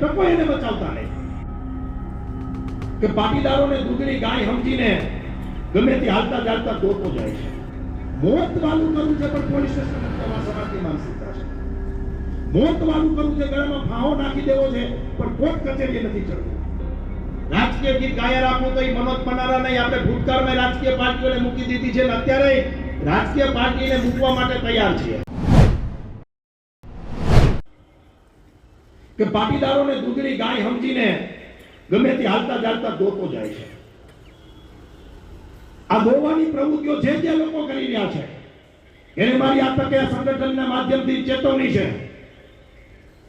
ટકો એને બચાવતા નહીં. કે પાટીદારોને દૂધની ગાય સમજીને ગમે તે હાલતા ચાલતા દોરતો જાય છે. મોત વાલું કરવું છે પણ પોલીસ સ્ટેશન સમાજની માનસિકતા છે. મોત વાલું કરવું છે, ગળામાં ફાહો નાખી દેવો છે, પણ કોર્ટ કચેરીએ નથી ચડવું. રાજકીય ગીત ગાયા રાખવું તો એ મનોજ પનારા નહીં. આપણે ભૂતકાળમાં રાજકીય પાર્ટીઓને મૂકી દીધી છે અત્યારે રાજકીય પાર્ટીને મૂકવા માટે તૈયાર છીએ. કે પાટીદારોને દૂધની ગાય સમજીને ગમે તે હાલતા ચાલતા દોતો જાય છે. આ દોવાની પ્રવૃત્તિઓ જે જે લોકો કરી રહ્યા છે, એને મારી આ તકે સંગઠનના માધ્યમથી ચેતવણી છે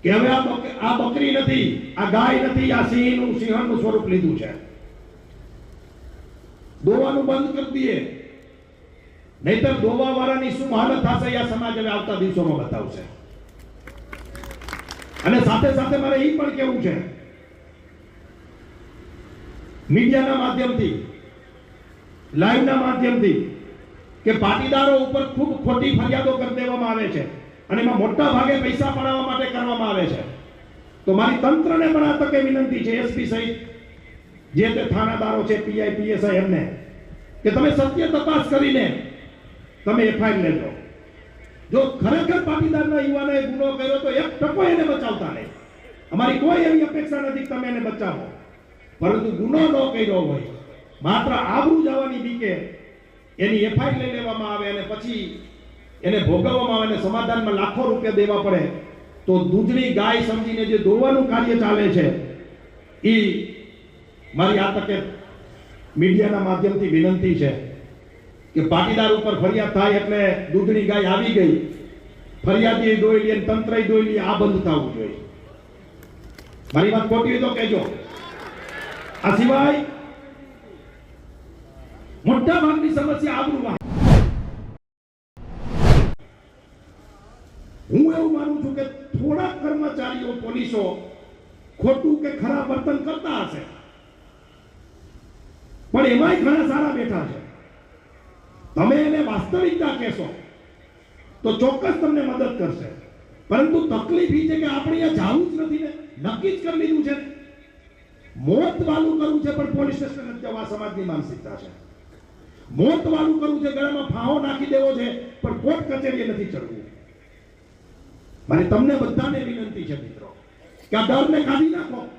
કે હવે આ આ બકરી નથી, આ ગાય નથી, આ સિંહનું સિંહણનું સ્વરૂપ લીધું છે. દોવાનું બંધ કરી દઈએ. નહીતર દોવા વાળાની શું હાલત થશે આ સમાજ હવે આવતા દિવસોમાં બતાવશે. અને સાથે સાથે મારે એ પણ કહેવું છે? મીડિયાના માધ્યમથી, લાઈવના માધ્યમથી કે પાટીદારો ઉપર ખૂબ ખોટી ફરિયાદો કરી દેવામાં આવે છે અને એમાં મોટા ભાગે પૈસા પડાવવા માટે કરવામાં આવે છે. તો મારી તંત્રને પણ આ તકે વિનંતી છે એસપી સહિત જે તે થાનાદારો છે પીઆઈ પીએસઆઈ એમને, કે તમે સત્ય તપાસ કરીને તમે એફઆઈઆર લેજો. જો ખરેખર પાટીદારના યુવાનોએ ગુનો કર્યો તો એક ટકો એને બચાવતા નહીં. અમારી કોઈ એવી અપેક્ષા નથી તમે એને બચાવો. પરંતુ ગુનો ન કર્યો હોય, માત્ર આબરૂ જવાની બીકે એની એફઆઈઆર લઈ લેવામાં આવે અને પછી એને ભોગવવામાં આવે અને સમાધાનમાં લાખો રૂપિયા દેવા પડે, તો દૂધની ગાય સમજીને જે દોરવાનું કાર્ય ચાલે છે એ મારી આ તકે મીડિયાના માધ્યમથી વિનંતી છે. કે પાટીદાર ઉપર ફરિયાદ થાય એટલે દૂધની ગાય આવી ગઈ. ફરિયાદી દોઈ લે તંત્ર દોઈ લે, આ બંધ થવું જોઈએ. મારી વાત ખોટી હોય તો કહેજો. આ સિવાય મોટા ભાગની સમસ્યા આબરૂ હું એવું માનું છું કે થોડા કર્મચારીઓ, પોલીસો ખોટું કે ખરાબ વર્તન કરતા હશે. પણ એમાંય ઘણા સારા બેઠા છે. તમે એને વાસ્તવિકતા કહેશો, તો ચોક્કસ તમને મદદ કરશે. પરંતુ તકલીફ એ છે કે આપણે અહીંયા જવું જ નથી ને, નક્કી જ કરી લીધું છે. મોત વાલું કરવું છે, પણ પોલીસ સ્ટેશન જ જવા સમાજની માનસિકતા છે. મોત વાલું કરવું છે, ગળામાં ફાહો નાખી દેવો છે, પણ કોર્ટ કચેરીએ નથી ચડવું. મારે તમને બધાને વિનંતી છે, મિત્રો, કે આ ડરને કાઢી નાખો.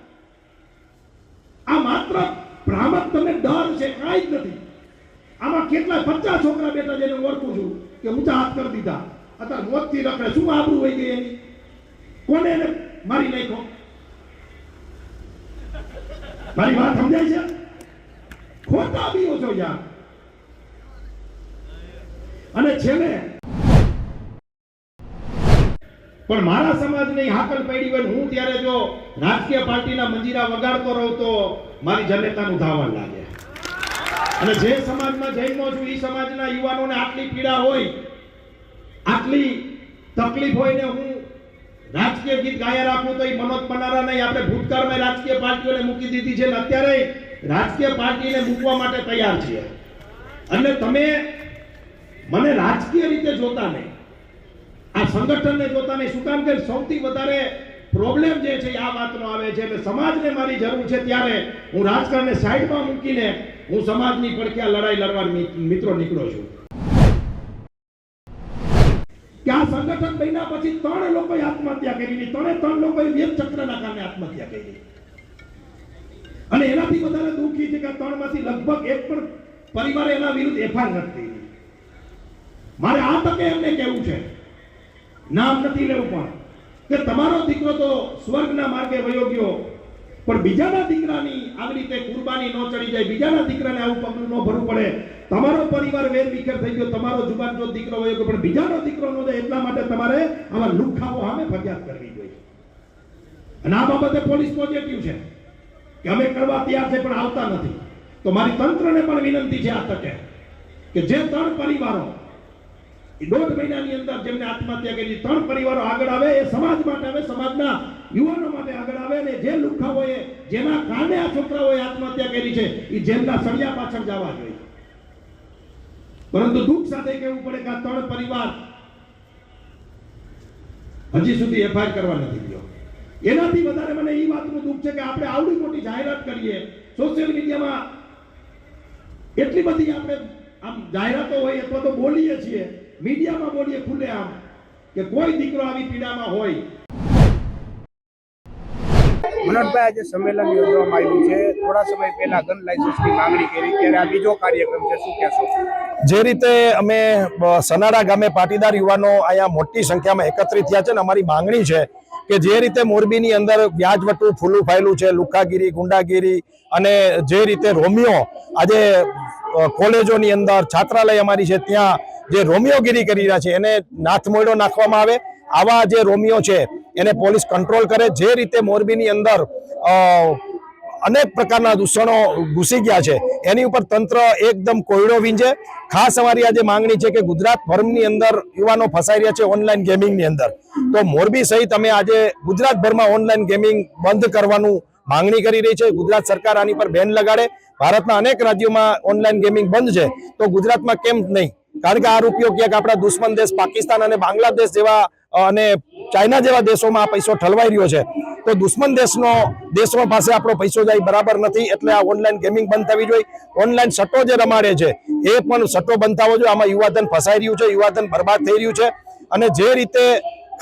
આ માત્ર ભ્રામક તમને ડર છે, કાંઈ જ નથી. કેટલા પચાસ છોકરા બેઠા હું ઓળખું છું કે ઊંચા હાથ કરી દીધા. અત્યારે મોતથી રખડે. શું આબરું હોય ગઈ એની કોને મારી નાખ્યો? મારી વાત સમજાય છે? ખોટા બીઓ છો યાર. અને છેલ્લે, પણ મારા સમાજની હાકલ પડી હોય હું ત્યારે જો રાજકીય પાર્ટીના મંજીરા વગાડતો રહું તો મારી જનતાનું ધાવણ લાગે. અને જે સમાજમાં જન્મો છું એ સમાજના યુવાનોને આટલી પીડા હોય, આટલી તકલીફ હોય ને હું રાજકીય ગીત ગાયા રાખું તો એ મનોજ પનારા નહીં. આપણે ભૂતકાળમાં રાજકીય પાર્ટીઓને મૂકી દીધી છે અને અત્યારે રાજકીય પાર્ટીને મૂકવા માટે તૈયાર છીએ. અને તમે મને રાજકીય રીતે જોતા નહીં. આ સંગઠનને જોતા નહીં. શું કામ કે સૌથી વધારે પ્રોબ્લેમ જે છે આ વાતનો આવે છે અને સમાજને મારી જરૂર છે ત્યારે હું રાજકારણને સાઈડમાં મૂકીને હું સમાજની પડખે આ લડાઈ લડવા મિત્રો નીકળો છું. કે સંગઠન બન્યા પછી ત્રણ લોકોએ આત્મહત્યા કરી ત્રણે ત્રણ લોકોએ વેદ ચક્રના કારણે આત્મહત્યા કરી અને એનાથી વધારે દુઃખી છે કે ત્રણમાંથી લગભગ એક પણ પરિવારે એના વિરુદ્ધ એફઆઈઆર નથી મારે આ તકે એમને કહેવું છે. નામ નથી લેવું પણ. કે તમારો દીકરો તો સ્વર્ગના માર્ગે વયો ગયો. પણ બીજાના દીકરાની આવી રીતે કુરબાની ન ચડી જાય, બીજાના દીકરાને આવું પગલું ન ભરવું પડે. તમારો પરિવાર વેર વિખેર થઈ ગયો, તમારો જુબાન જો દીકરો હોય પણ બીજાનો દીકરો ન જાય એટલા માટે તમારે આવા લુખાઓ સામે ફરિયાદ કરવી જોઈએ. અને આ બાબતે પોલીસ પોઝિટિવ છે કે અમે કરવા તૈયાર છે પણ આવતા નથી. તો મારી તંત્રને પણ વિનંતી છે આ તકે કે જે ત્રણ પરિવારો દોઢ મહિનાની અંદર જેમને આત્મહત્યા કરી, ત્રણ પરિવારો આગળ આવે, એ સમાજ માટે આવે, સમાજના યુવાનો માટે આગળ આવે અને જે લુખાઓએ, જેના કારણે આ છોકરાઓએ આત્મહત્યા કરી છે, એ જેમના સળિયા પાછળ જવા જોઈએ. પરંતુ દુઃખ સાથે કહેવું પડે કે આ ત્રણ પરિવાર હજી સુધી એફઆઈઆર કરવા નથી ગયો. એનાથી વધારે મને એ વાતનું દુઃખ છે કે આપણે આવડી મોટી જાહેરાત કરીએ. સોશિયલ મીડિયામાં એટલી બધી આપણે આમ જાહેરાતો હોય અથવા તો બોલીએ છીએ મીડિયામાં બોલીએ ખુલ્લે આમ કે કોઈ દીકરો આવી પીડામાં હોય. મનોજભાઈ આજે સંમેલન યોજવામાં આવ્યું છે. થોડા સમય પહેલા ગન લાયસન્સની માંગણી કરી. ત્યારે આ બીજો કાર્યક્રમ છે. શું કહેશો? જે રીતે અમે સનાડા ગામે પાટીદાર યુવાનો અહીંયા મોટી સંખ્યામાં એકત્રિત થયા છે ને અમારી માંગણી છે કે જે રીતે મોરબીની અંદર વ્યાજવટું ફૂલું ફાયલું છે લુખાગીરી ગુંડાગીરી અને જે રીતે રોમિયો આજે કોલેજોની અંદર છાત્રાલય અમારી છે ત્યાં જે રોમિયોગીરી કરી રહ્યા છે, એને નાથમોયડો નાખવામાં આવે. આવા જે રોમિયો છે, એને પોલીસ કંટ્રોલ કરે. જે રીતે મોરબીની અંદર અનેક પ્રકારના દૂષણો ઘૂસી ગયા છે, એની ઉપર તંત્ર એકદમ કોયડો વીંજે. ખાસ અમારી આજે માંગણી છે કે ગુજરાત ભરની અંદર યુવાનો ફસાઈ રહ્યા છે ઓનલાઈન ગેમિંગની અંદર. તો મોરબી સહિત અમે આજે ગુજરાતભરમાં ઓનલાઈન ગેમિંગ બંધ કરવાનું માંગણી કરી રહી છે. ગુજરાત સરકાર આની પર બેન લગાડે. ભારતના અનેક રાજ્યોમાં ઓનલાઈન ગેમિંગ બંધ છે. તો ગુજરાતમાં કેમ નહીં? કારણ કે આ રૂપિયો ક્યાંક આપણા દુશ્મન દેશ પાકિસ્તાન અને બાંગ્લાદેશ જેવા અને ચાઇના જેવા દેશોમાં આ પૈસો ઠલવાઈ રહ્યો છે. તો દુશ્મન દેશનો, દેશો પાસે આપણો પૈસો જાય બરાબર નથી, એટલે આ ઓનલાઈન ગેમિંગ બંધ થવી જોઈએ. ઓનલાઈન સટ્ટો જે રમાડે છે, એ પણ સટ્ટો બંધ થવો જોઈએ. આમાં યુવાધન ફસાઈ રહ્યું છે, યુવાધન બરબાદ થઈ રહ્યું છે. અને જે રીતે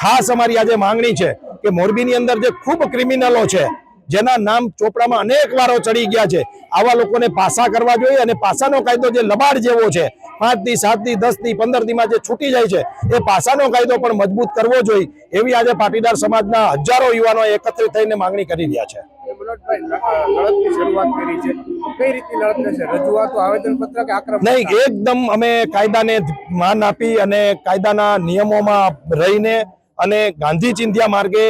ખાસ અમારી આજે માંગણી છે કે મોરબીની અંદર જે ખૂબ ક્રિમિનલો છે જેના નામ ચોપડામાં અનેક વારો ચડી ગયા છે. આવા લોકોને પાસા કરવા જોઈએ અને પાસાનો કાયદો જે લબાડ જેવો છે પાંચ દી સાત દી દસ દી પંદર દીમાં જે છૂટી જાય છે એ પાસાનો કાયદો પણ મજબૂત કરવો જોઈએ. એવી આજે પાટીદાર સમાજના હજારો યુવાનો એકત્રિત થઈને માંગણી કરી રહ્યા છે. નહીં એકદમ અમે કાયદાને માન આપી અને કાયદાના નિયમોમાં રહીને અને ગાંધી ચિંધ્યા માર્ગે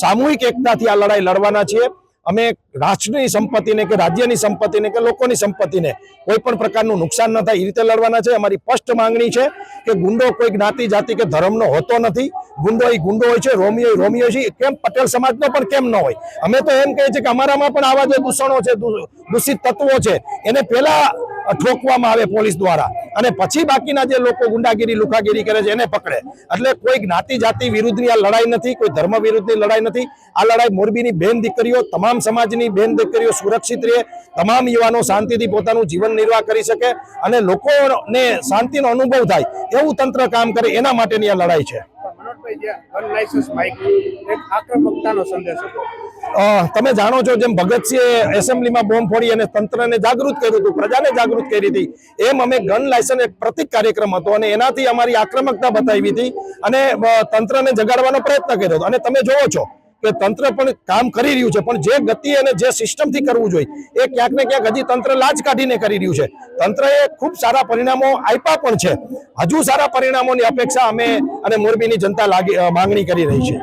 સામૂહિક એકતાથી આ લડાઈ લડવાના છીએ. અમે રાષ્ટ્રની સંપત્તિને કે રાજ્યની સંપત્તિને કે લોકોની સંપત્તિને કોઈ પણ પ્રકારનું નુકસાન ન થાય, એ રીતે લડવાના છે. અમારી સ્પષ્ટ માંગણી છે કે ગુંડો કોઈ જ્ઞાતિ, જાતિ કે ધર્મનો હોતો નથી. ગુંડો એ ગુંડો હોય છે, રોમિયો એ રોમિયો છે. કેમ પટેલ સમાજનો પણ કેમ ન હોય? અમે તો એમ કહીએ છીએ કે અમારામાં પણ આવા જે દૂષણો છે દૂષિત તત્વો છે, એને પહેલા ઠોકવામાં આવે પોલીસ દ્વારા. અને પછી બાકીના જે લોકો ગુંડાગીરી, લુખાગીરી કરે છે એને પકડે. એટલે કોઈ જ્ઞાતિ, જાતિ વિરુદ્ધની આ લડાઈ નથી, કોઈ ધર્મ વિરુદ્ધની લડાઈ નથી. આ લડાઈ મોરબીની બેન દીકરીઓ, તમામ સમાજની બેન દીકરીઓ સુરક્ષિત રહે. તમામ યુવાનો શાંતિથી પોતાનું જીવન નિર્વાહ કરી શકે અને લોકોને શાંતિનો અનુભવ થાય એવું તંત્ર કામ કરે એના માટેની આ લડાઈ છે. મનોજભાઈ, જે ગન લાયસન્સ માગ્યું એક આક્રમકતાનો સંદેશ હતો. તમે જાણો છો જેમ ભગતસિંહે એસેમ્બલીમાં બોમ્બ ફોડી અને તંત્રને જાગૃત કર્યું હતું, પ્રજાને જાગૃત કરી હતી, એમ અમે ગન લાયસન્સ એક પ્રતિક કાર્યક્રમ હતો અને એનાથી અમારી આક્રમકતા બતાવી હતી અને તંત્રને જગાડવાનો પ્રયત્ન કર્યો હતો. અને તમે જોવો છો કે તંત્ર પણ કામ કરી રહ્યું છે, પણ જે ગતિ અને જે સિસ્ટમથી કરવું જોઈએ, એ ક્યાંક ને ક્યાંક હજી તંત્ર લાજ કાઢીને કરી રહ્યું છે. તંત્રએ ખૂબ સારા પરિણામો આપ્યા પણ છે. હજુ સારા પરિણામોની અપેક્ષા અમે અને મોરબીની જનતા લાગી માંગણી કરી રહી છે.